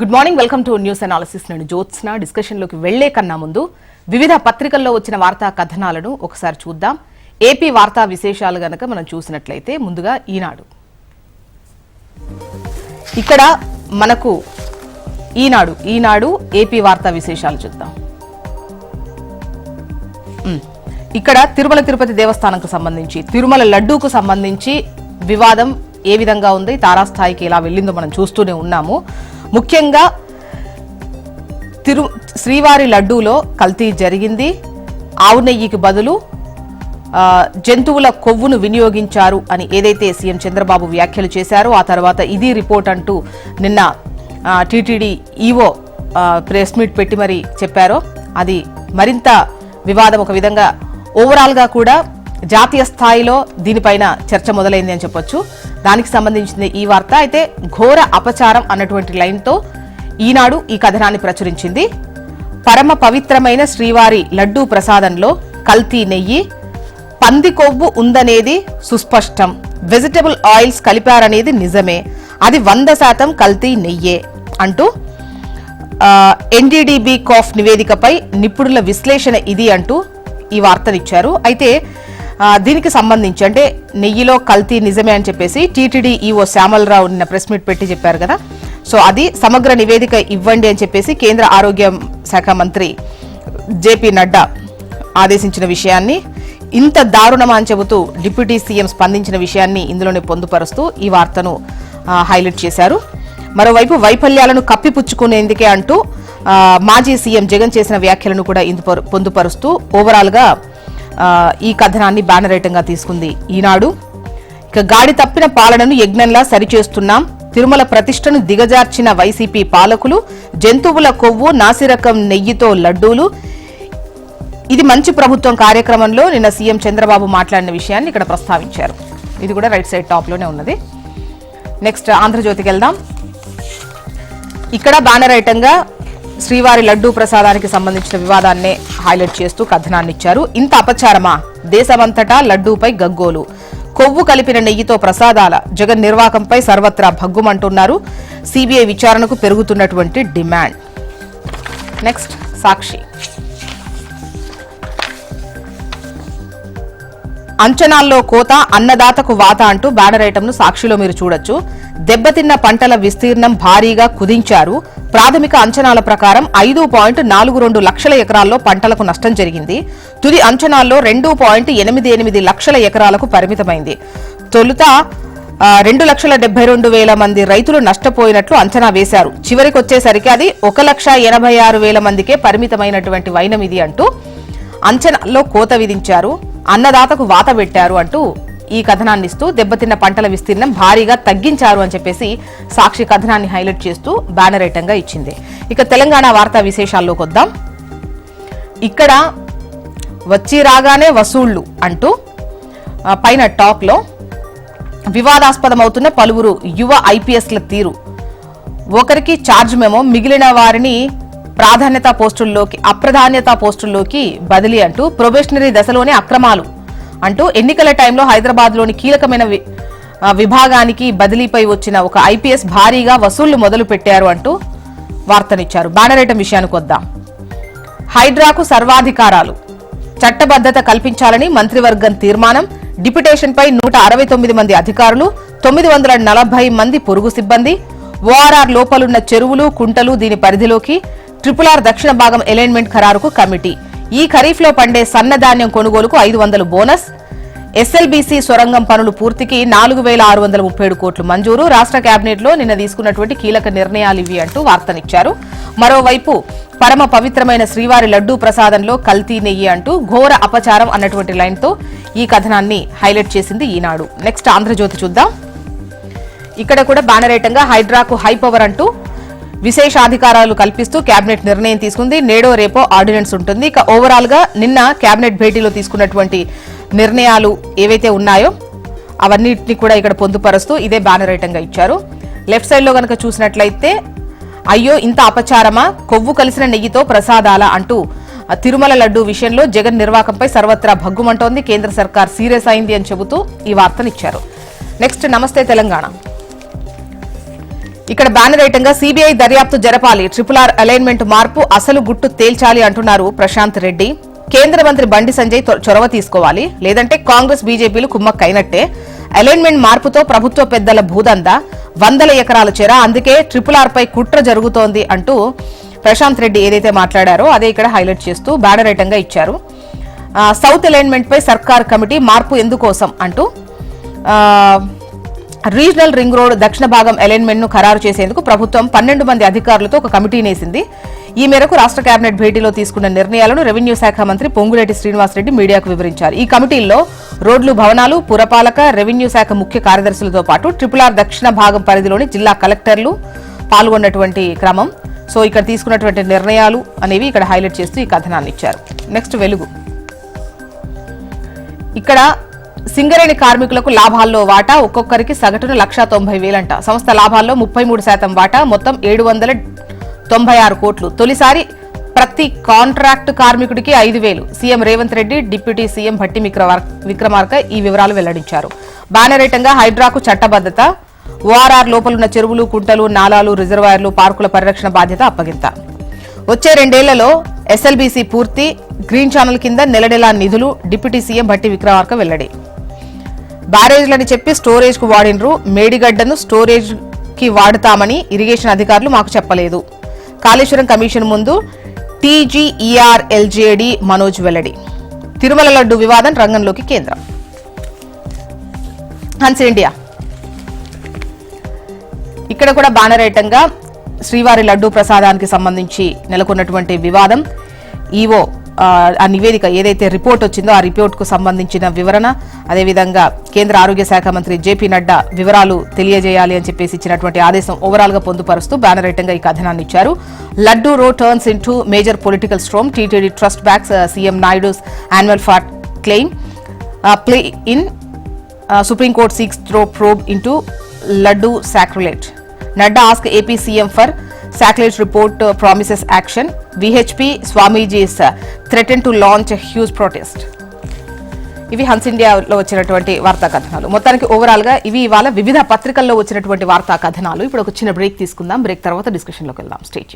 Good morning welcome to news analysis నేను జ్యోత్స్న. డిస్కషన్లోకి వెళ్ళే కన్నా ముందు వివిధ పత్రికల్లో వచ్చిన వార్తా కథనాలను ఒకసారి చూద్దాం. ఏపీ వార్తా విశేషాలు గనక మనం చూసినట్లయితే ముందుగా ఈనాడు. ఇక్కడ మనకు ఈనాడు ఈనాడు ఏపీ వార్తా విశేషాలు చూద్దాం. ఇక్కడ తిరుమల తిరుపతి దేవస్థానంకు సంబంధించి తిరుమల లడ్డూకు సంబంధించి వివాదం ఏ విధంగా ఉంది తారాస్థాయికి ఎలా వెళ్ళిందో మనం చూస్తూనే ఉన్నాము. ముఖ్యంగా తిరు శ్రీవారి లడ్డూలో కల్తీ జరిగింది. ఆవు నెయ్యికి బదులు జంతువుల కొవ్వును వినియోగించారు అని ఏదైతే సీఎం చంద్రబాబు వ్యాఖ్యలు చేశారో ఆ తర్వాత ఇది రిపోర్ట్ అంటూ నిన్న టీటీడీ ఈవో ప్రెస్ మీట్ పెట్టి మరి చెప్పారో. అది మరింత వివాదం ఒక విధంగా ఓవరాల్గా కూడా జాతీయ స్థాయిలో దీనిపైన చర్చ మొదలైంది అని చెప్పొచ్చు. దానికి సంబంధించింది ఈ వార్త. అయితే ఘోర అపచారం అన్నటువంటి లైన్తో ఈనాడు ఈ కథనాన్ని ప్రచురించింది. పరమ పవిత్రమైన శ్రీవారి లడ్డూ ప్రసాదంలో కల్తీ నెయ్యి పంది కొవ్వు ఉందనేది సుస్పష్టం. వెజిటబుల్ ఆయిల్స్ కలిపారనేది నిజమే. అది వంద శాతం కల్తీ నెయ్యే అంటూ ఎన్డీడీబీ కాఫ్ నివేదికపై నిపుణుల విశ్లేషణ ఇది అంటూ ఈ వార్తనిచ్చారు. అయితే దీనికి సంబంధించి అంటే నెయ్యిలో కల్తీ నిజమే అని చెప్పేసి టీటీడీ ఈఓ శ్యామలరావు నిన్న ప్రెస్ మీట్ పెట్టి చెప్పారు కదా. సో అది సమగ్ర నివేదిక ఇవ్వండి అని చెప్పేసి కేంద్ర ఆరోగ్య శాఖ మంత్రి జేపీ నడ్డా ఆదేశించిన విషయాన్ని ఇంత దారుణమా అని చెబుతూ డిప్యూటీ సీఎం స్పందించిన విషయాన్ని ఇందులోనే పొందుపరుస్తూ ఈ వార్తను హైలైట్ చేశారు. మరోవైపు వైఫల్యాలను కప్పిపుచ్చుకునేందుకే అంటూ మాజీ సీఎం జగన్ చేసిన వ్యాఖ్యలను కూడా ఇందు పొందుపరుస్తూ ఓవరాల్గా ఈ కథనాన్ని బ్యానరేటంగా తీసుకుంది ఈనాడు. ఇక గాడి తప్పిన పాలనను యజ్ఞంలా సరిచేస్తున్నాం. తిరుమల ప్రతిష్టను దిగజార్చిన వైసీపీ పాలకులు జంతువుల కొవ్వు నాసిరకం నెయ్యితో లడ్డూలు. ఇది మంచి ప్రభుత్వం కార్యక్రమంలో నిన్న సీఎం చంద్రబాబు మాట్లాడిన విషయాన్ని ఇక్కడ ప్రస్తావించారు. ఇది కూడా రైట్ సైడ్ టాప్లోనే ఉన్నది. నెక్స్ట్ ఆంధ్రజ్యోతికి వెళ్దాం. ఇక్కడ బ్యానర్ ఐటంగా శ్రీవారి లడ్డూ ప్రసాదానికి సంబంధించిన వివాదాన్నే హైలైట్ చేస్తూ కథనాన్నిచ్చారు. ఇంత అపచారమా? దేశమంతటా లడ్డూపై గగ్గోలు. కొవ్వు కలిపిన నెయ్యితో ప్రసాదాల జగన్ నిర్వాకంపై సర్వత్రా భగ్గుమంటున్నారు. సిబిఐ విచారణకు పెరుగుతున్నటువంటి డిమాండ్. నెక్స్ట్ సాక్షి. అంచనాల్లో కోత అన్నదాతకు వాత అంటూ బ్యానర్ ఐటమ్ను సాక్షిలో మీరు చూడొచ్చు. దెబ్బతిన్న పంటల విస్తీర్ణం భారీగా కుదించారు. ప్రాథమిక అంచనాల ప్రకారం ఐదు పాయింట్ నాలుగు రెండు లక్షల ఎకరాల్లో పంటలకు నష్టం జరిగింది. తుది అంచనాల్లో రెండు పాయింట్ ఎనిమిది ఎనిమిది లక్షల ఎకరాలకు పరిమితమైంది. తొలుత రెండు లక్షల డెబ్బై రెండు వేల మంది రైతులు నష్టపోయినట్లు అంచనా వేశారు. చివరికి వచ్చేసరికి అది ఒక లక్ష ఎనభై ఆరు వేల మందికే పరిమితమైనటువంటి వైనం ఇది అంటూ అంచనాల్లో కోత విధించారు. అన్నదాతకు వాత పెట్టారు అంటూ ఈ కథనాన్ని ఇస్తూ దెబ్బతిన్న పంటల విస్తీర్ణం భారీగా తగ్గించారు అని చెప్పేసి సాక్షి కథనాన్ని హైలైట్ చేస్తూ బ్యానర్ ఐటంగా ఇచ్చింది. ఇక తెలంగాణ వార్తా విశేషాల్లోకి వద్దాం ఇక్కడ వచ్చి రాగానే వసూళ్ళు అంటూ పైన టాక్లో వివాదాస్పదమవుతున్న పలువురు యువ ఐపీఎస్ల తీరు. ఒకరికి ఛార్జ్ మేమో మిగిలిన వారిని ప్రాధాన్యత పోస్టుల్లోకి అప్రధాన్యత పోస్టుల్లోకి బదిలీ అంటూ ప్రొబేషనరీ దశలోనే అక్రమాలు అంటూ ఎన్నికల టైంలో హైదరాబాద్లోని కీలకమైన విభాగానికి బదిలీపై వచ్చిన ఒక ఐపీఎస్ భారీగా వసూళ్ళు మొదలు పెట్టారు అంటూ వార్తనిచ్చారు. బ్యానరేటం విషయానికి వద్దాం. హైడ్రాకు సర్వాధికారాలు. చట్టబద్ధత కల్పించాలని మంత్రివర్గం తీర్మానం. డిప్యుటేషన్పై నూట అరవై తొమ్మిది మంది అధికారులు తొమ్మిది వందల నలభై మంది పొరుగు సిబ్బంది. ఓఆర్ఆర్ లోపలున్న చెరువులు కుంటలు దీని పరిధిలోకి. ట్రిపుల్ ఆర్ దక్షిణ భాగం అలైన్మెంట్ ఖరారుకు కమిటీ. ఈ ఖరీఫ్లో పండే సన్నధాన్యం కొనుగోలుకు ఐదు వందలు బోనస్. ఎస్ఎల్బీసీ సొరంగం పనులు పూర్తికి నాలుగు వేల ఆరు వందల ముప్పై ఏడు కోట్లు మంజూరు. రాష్ట్ర కేబినెట్లో నిన్న తీసుకున్నటువంటి కీలక నిర్ణయాలు ఇవి అంటూ వార్తనిచ్చారు. మరోవైపు పరమ పవిత్రమైన శ్రీవారి లడ్డూ ప్రసాదంలో కల్తీ నెయ్యి అంటూ ఘోర అపచారం అన్నటువంటి లైన్తో ఈ కథనాన్ని హైలైట్ చేసింది ఈనాడు. నెక్స్ట్ ఆంధ్రజ్యోతి చూద్దాం. ఇక్కడ కూడా బ్యానరేటంగా హైడ్రాకు హై పవర్ అంటూ విశేషాధికారాలు కల్పిస్తూ కేబినెట్ నిర్ణయం తీసుకుంది. నేడో రేపో ఆర్డినెన్స్ ఉంటుంది. ఇక ఓవరాల్గా నిన్న కేబినెట్ భేటీలో తీసుకున్నటువంటి నిర్ణయాలు ఏవైతే ఉన్నాయో అవన్నిటిని కూడా ఇక్కడ పొందుపరుస్తూ ఇదే బ్యానర్ ఐటంగా ఇచ్చారు. లెఫ్ట్ సైడ్లో కనుక చూసినట్లయితే అయ్యో ఇంత అపచారమా? కొవ్వు కలిసిన నెయ్యితో ప్రసాదాల అంటూ తిరుమల లడ్డు విషయంలో జగన్ నిర్వాకంపై సర్వత్రా భగ్గుమంటోంది. కేంద్ర సర్కార్ సీరియస్ అయింది అని చెబుతూ ఈ వార్తనిచ్చారు. నెక్స్ట్ నమస్తే తెలంగాణ. ఇక్కడ బ్యానర్ ఐటంగా సిబిఐ దర్యాప్తు జరపాలి. ట్రిపుల్ ఆర్ అలైన్మెంట్ మార్పు అసలు గుట్టు తేల్చాలి అంటున్నారు ప్రశాంత్ రెడ్డి. కేంద్ర మంత్రి బండి సంజయ్ చొరవ తీసుకోవాలి. లేదంటే కాంగ్రెస్ బీజేపీలు కుమ్మక్కైనట్టే. అలైన్మెంట్ మార్పుతో ప్రభుత్వ పెద్దల భూదంద. వందల ఎకరాల చెర. అందుకే ట్రిపుల్ ఆర్ పై కుట్ర జరుగుతోంది అంటూ ప్రశాంత్ రెడ్డి ఏదైతే మాట్లాడారో అదే ఇక్కడ హైలైట్ చేస్తూ బ్యానర్ ఐటంగా ఇచ్చారు. సౌత్ అలైన్మెంట్ పై సర్కార్ కమిటీ మార్పు ఎందుకోసం అంటూ రీజనల్ రింగ్ రోడ్ దక్షిణ భాగం అలైన్మెంట్ను ఖరారు చేసేందుకు ప్రభుత్వం పన్నెండు మంది అధికారులతో ఒక కమిటీ నేసింది. ఈ మేరకు రాష్ట్ర కేబినెట్ భేటీలో తీసుకున్న నిర్ణయాలను రెవెన్యూ శాఖ మంత్రి పొంగులేటి శ్రీనివాసరెడ్డి మీడియాకు వివరించారు. ఈ కమిటీల్లో రోడ్లు భవనాలు పురపాలక రెవెన్యూ శాఖ ముఖ్య కార్యదర్శులతో పాటు ట్రిపుల్ ఆర్ దక్షిణ భాగం పరిధిలోని జిల్లా కలెక్టర్లు పాల్గొన్నటువంటి క్రమం. సో ఇక్కడ తీసుకున్నటువంటి నిర్ణయాలు అనేవి ఇక్కడ హైలైట్ చేస్తూ ఈ కథనాన్ని ఇచ్చారు. నెక్స్ట్ వెలుగు. ఇక్కడ సింగరేణి కార్మికులకు లాభాల్లో వాటా ఒక్కొక్కరికి సగటున లక్షా తొంభై వేలంట. సంస్థ లాభాల్లో ముప్పై మూడు శాతం వాటా మొత్తం ఏడు వందల తొంభై ఆరు కోట్లు. తొలిసారి ప్రతి కాంట్రాక్ట్ కార్మికుడికి ఐదు వేలు. CM Revanth Reddy deputy CM Bhatti Vikramarka ఈ వివరాలు వెల్లడించారు. బ్యానరేటంగా హైడ్రాకు చట్టబద్దత ఓఆర్ఆర్ లోపలున్న చెరువులు కుంటలు నాలాలు రిజర్వాయర్లు పార్కుల పరిరక్షణ బాధ్యత అప్పగింత. వచ్చే రెండేళ్ళలో ఎస్ఎల్బీసీ పూర్తి గ్రీన్ ఛానల్ కింద నెల నిధులు డిప్యూటీ సీఎం భట్టి విక్రమార్క వెల్లడి. బ్యారేజ్లని చెప్పి స్టోరేజ్కు వాడినరు. మేడిగడ్డను స్టోరేజ్కి ఇరిగేషన్ అధికారులు మాకు చెప్పలేదు. కాళేశ్వరం కమిషన్ ముందు టీజీఈఆర్ఎల్జేడి మనోజ్ వెల్లడి. తిరుమల లడ్డు వివాదం రంగంలోకి కేంద్రం. హన్స్ ఇండియా. ఇక్కడ కూడా బ్యానర్ ఐటంగా శ్రీవారి లడ్డూ ప్రసాదానికి సంబంధించి నెలకొన్నటువంటి వివాదం. ఈవో ఆ, నివేదిక ఏదైతే రిపోర్ట్ వచ్చిందో ఆ రిపోర్ట్కు సంబంధించిన వివరణ అదేవిధంగా కేంద్ర ఆరోగ్య శాఖ మంత్రి జేపీ నడ్డా వివరాలు తెలియజేయాలి అని చెప్పేసి ఇచ్చినటువంటి ఆదేశం ఓవరాల్గా పొందుపరుస్తూ బ్యానర్ ఐటంగా ఈ కథనాన్ని ఇచ్చారు. Laddu row turns in major political storm TTD trust backs CM Naidu's annual fat claim plea in Uh, Supreme throw probe into laddu sacrilege Nadda asks AP CM for CM report promises report uh, promises action. VHP Swamiji is uh, threatened to launch a huge protest. ఇవి Hans ఇండియాలో వచ్చినటువంటి వార్తా కథనాలు మొత్తానికి ఓవరాల్గా ఇవి ఇవాళ వివిధ పత్రికల్లో వచ్చినటువంటి వార్తా కథనాలు ఇప్పుడు ఒక చిన్న బ్రేక్ తీసుకుందాం. బ్రేక్ తర్వాత డిస్కషన్లోకి వెళ్దాం. స్టేట్